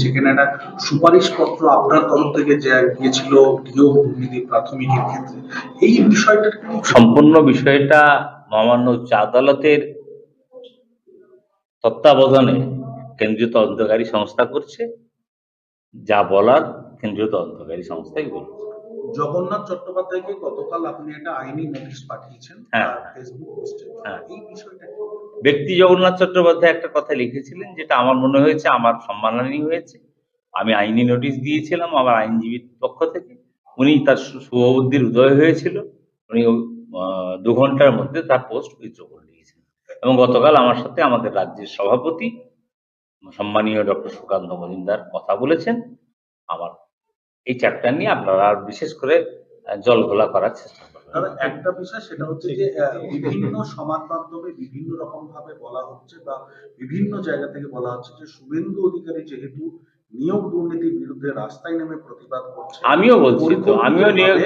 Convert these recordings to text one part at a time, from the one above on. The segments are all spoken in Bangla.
সেখানে একটা সুপারিশপত্র আপনার তরফ থেকে গিয়েছিল গৃহ দুর্নীতি প্রাথমিকের ক্ষেত্রে। এই বিষয়টা সম্পূর্ণ বিষয়টা মহামান্য উচ্চ আদালতের তত্ত্বাবধানে কেন্দ্রীয় তদন্তকারী সংস্থা করছে। যা বলার কেন্দ্রীয় তদন্তকারী সংস্থাই বলছে। জগন্নাথ চট্টোপাধ্যায়কে গতকাল আপনি একটা আইনি নোটিশ পাঠিয়েছেন হ্যাঁ। ফেসবুক পোস্টে হ্যাঁ। এই বিষয়টা ব্যক্তি জগন্নাথ চট্টোপাধ্যায় একটা কথা লিখেছিলেন যেটা আমার মনে হয়েছে আমার সম্মানহানি হয়েছে। আমি আইনি নোটিশ দিয়েছিলাম আমার আইনজীবীর পক্ষ থেকে। উনি তার শুভবুদ্ধির উদয় হয়েছিল। উনি দু ঘণ্টার মধ্যে তার পোস্ট উইথড্র করে দিয়েছেন এবং গতকাল আমার সাথে আমাদের রাজ্যের সভাপতি সম্মানীয় ডক্টর সুকান্ত মজুমদার কথা বলেছেন। আমার এই চ্যাপ্টার নিয়ে আপনারা আর বিশেষ করে আহ, জল ঘোলা করার চেষ্টা দাদা একটা বিষয় সেটা হচ্ছে যে বিভিন্ন সমাজ মাধ্যমে বিভিন্ন রকম ভাবে বলা হচ্ছে বা বিভিন্ন জায়গা থেকে বলা হচ্ছে যে শুভেন্দু অধিকারী যেহেতু নিয়োগ দুর্নীতির বিরুদ্ধে রাস্তায় নেমে প্রতিবাদ করছে আমিও বলছি তো আমিও নিয়োগ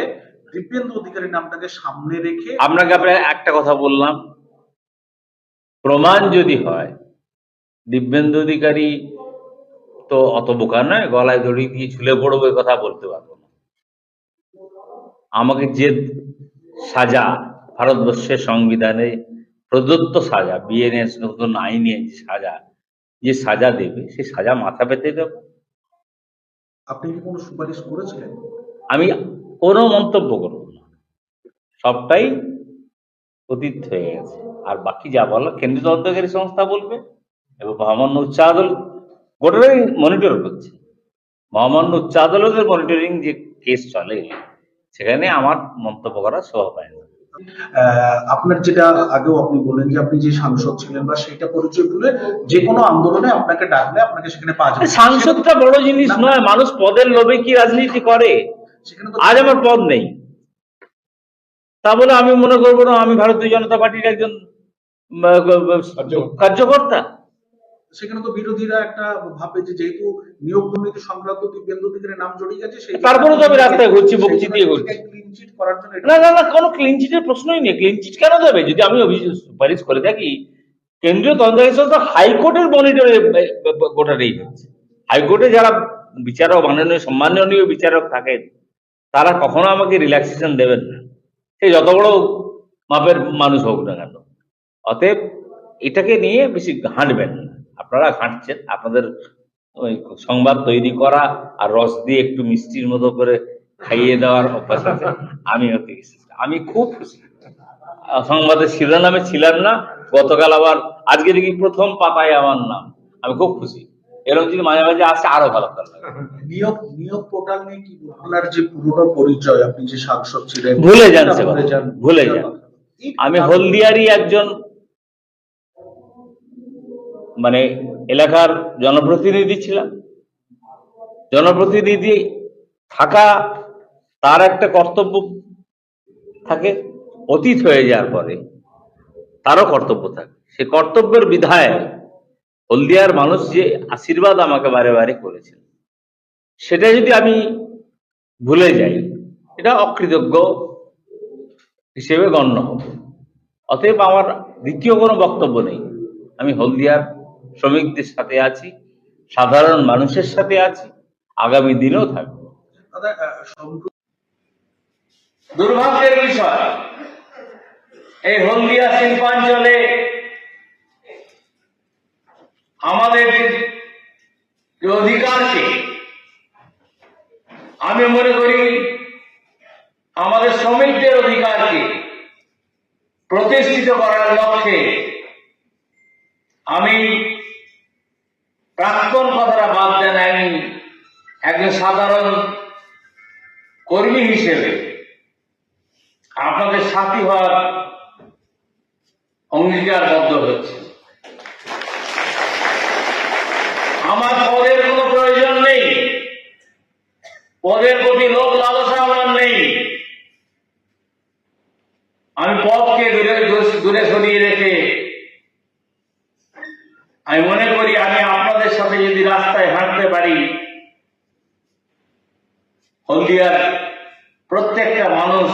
দিব্যেন্দু অধিকারীর নামটাকে সামনে রেখে আপনাকে আপনার একটা কথা বললাম। প্রমাণ যদি হয় দিব্যেন্দু অধিকারী তো অত বোকা নয় গলায় দড়ি দিয়ে ঝুলে পড়ব এ কথা বলতে পারব না। আমাকে যে সাজা ভারতবর্ষের সংবিধানে প্রদত্ত সাজা বিএনএস নতুন আইনে যে সাজা যে সাজা দেবে সেই সাজা মাথা পেতে দেবো। আপনি কি কোনো সুপারিশ করেছিলেন? আমি কোনো মন্তব্য করব না। সবটাই অতীত হয়ে গেছে। আর বাকি যা বলো কেন্দ্রীয় তদন্তকারী সংস্থা বলবে এবং মহামান্য উচ্চ আদালত গোটাটাই মনিটর করছে। মহামান্য উচ্চ আদালতের মনিটরিং যে কেস চলে সেখানে আমার মন্তব্য করার শোভা পায় না। আপনার যেটা আগেও আপনি বললেন যে আপনি যে সাংসদ ছিলেন বা সেটা পরিচয় তুলে যে কোনো আন্দোলনে আপনাকে ডাকলে আপনাকে সেখানে পাওয়া যাবে। সাংসদটা বড় জিনিস নয় মানুষ পদের লোভে কি রাজনীতি করে? আজ আমার পদ নেই। তা বলে আমি মনে করব না আমি ভারতীয় জনতা পার্টির একজন কার্যকর্তা? সেখানে তো বিরোধীরা একটা ভাবে যে যেহেতু নিয়োগ দুর্নীতি সংক্রান্ত দিব্যেন্দু অধিকারীর নাম জড়িয়ে গেছে সেই তারপরেও তো আমি রাস্তায় ঘুরছি, দিয়ে ঘুরছি। ক্লিন করার জন্য না না না কোনো ক্লিন চিটের প্রশ্নই নেই। ক্লিন চিট কেন দেবে? যদি আমি অভিযোগ সুপারিশ করে থাকি কেন্দ্রীয় তদন্তকারী সংস্থা হাইকোর্টের মনিটরে গোটাটাই হচ্ছে হাইকোর্টে যারা বিচারক মাননীয় সম্মাননীয় বিচারক থাকেন তারা কখনো আমাকে রিল্যাক্সেশন দেবেন না। সে যত বড় মাপের মানুষ হোক না কেন। অতএব এটাকে নিয়ে বেশি ঘাঁটবেন না। আপনারা ঘাঁটছেন আপনাদের ওই সংবাদ তৈরি করা আর রস দিয়ে একটু মিষ্টির মতো করে খাইয়ে দেওয়ার অভ্যাস আছে। আমি হতে আমি খুব খুশি। সংবাদের শিরোনামে ছিলাম না গতকাল আবার আজকে দেখি প্রথম পাতায় আমার নাম। আমি খুব খুশি। এরকম যদি মাঝে মাঝে আসে আরও ভালো নিয়োগ নিয়োগ পোর্টাল নিয়ে কি আপনার যে পুরনো পরিচয় আপনি যে সাংসদ ছিলেন? ভুলে যান ভুলে যান। আমি হলদিয়ারই একজন মানে এলাকার জনপ্রতিনিধি ছিলাম। জনপ্রতিনিধি থাকা তার একটা কর্তব্য থাকে, অতীত হয়ে যাওয়ার পরে তারও কর্তব্য থাকে। সে কর্তব্যের বিধায় হলদিয়ার মানুষ যে আশীর্বাদ আমাকে বারে বারে করেছেন সেটা যদি আমি ভুলে যাই, এটা অকৃতজ্ঞ হিসেবে গণ্য হবে। অতএব আমার দ্বিতীয় কোনো বক্তব্য নেই। আমি হলদিয়ার শ্রমিকদের সাথে আছি, সাধারণ মানুষের সাথে আছি, আগামী দিনেও থাকব। দুর্ভাগ্যের বিষয়, এই হলদিয়া শিল্পাঞ্চলে আমাদের যে অধিকারকে আমি মনে করি আমাদের শ্রমিকদের অধিকারকে প্রতিষ্ঠিত করার লক্ষ্যে আমি প্রাক্তন কথাটা বাদ দেন আমি। একজন সাধারণ কর্মী হিসেবে আপনাদের সাথী হওয়ার অঙ্গীকারবদ্ধ হচ্ছে। আমার পদের কোনো প্রয়োজন নেই। পদের প্রতি লোক লালসা আমার নেই। আমি পদকে দূরে দূরে সরিয়ে রেখে আমি মনে করি আমি সাথে যদি রাস্তায় হাঁটতে পারি, হলদিয়ার প্রত্যেকটা মানুষ,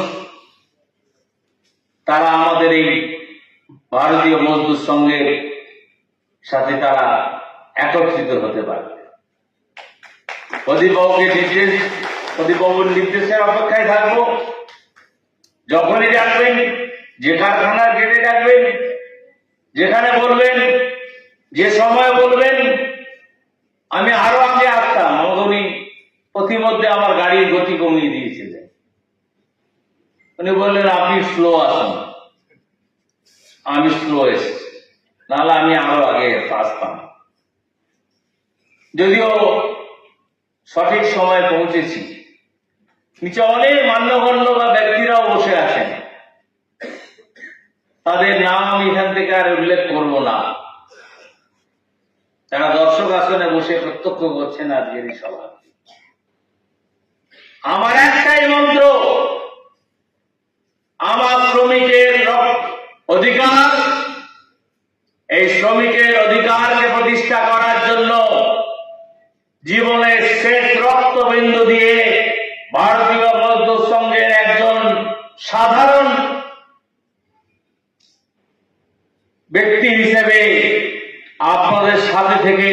তারা আমাদের এই ভারতীয় মজদুর সঙ্গের সাথে তারা একত্রিত হতে পারবে। প্রদীপবাবুকে নির্দেশ প্রদীপবাবুর নির্দেশের অপেক্ষায় থাকব। যখনই ডাকবেন, যে কারখানার গেটে ডাকবেন, যেখানে বলবেন, যে সময় বলবেন আমি আরও আগে আসতাম উনি প্রতিমধ্যে আমার গাড়ির গতি কমিয়ে দিয়েছিলেন। উনি বললেন, আপনি স্লো আসুন। আমি স্লো এসেছি। নাহলে আমি আরও আগে আসতাম। যদিও সঠিক সময় পৌঁছেছি। নিচে অনেক মান্যগণ্য বা ব্যক্তিরাও বসে আছেন। তাদের নাম এখান থেকে আর উল্লেখ করব না। তারা দর্শক আসনে বসে প্রত্যক্ষ করছেন আজকের এই সভা। আমার একটাই মন্ত্র, আমার শ্রমিকের অধিকার, এই শ্রমিকের অধিকারকে প্রতিষ্ঠা করার জন্য জীবনের শেষ রক্তবিন্দু দিয়ে ভারতীয় মজদুর সংঘের একজন সাধারণ ব্যক্তি হিসেবে থেকে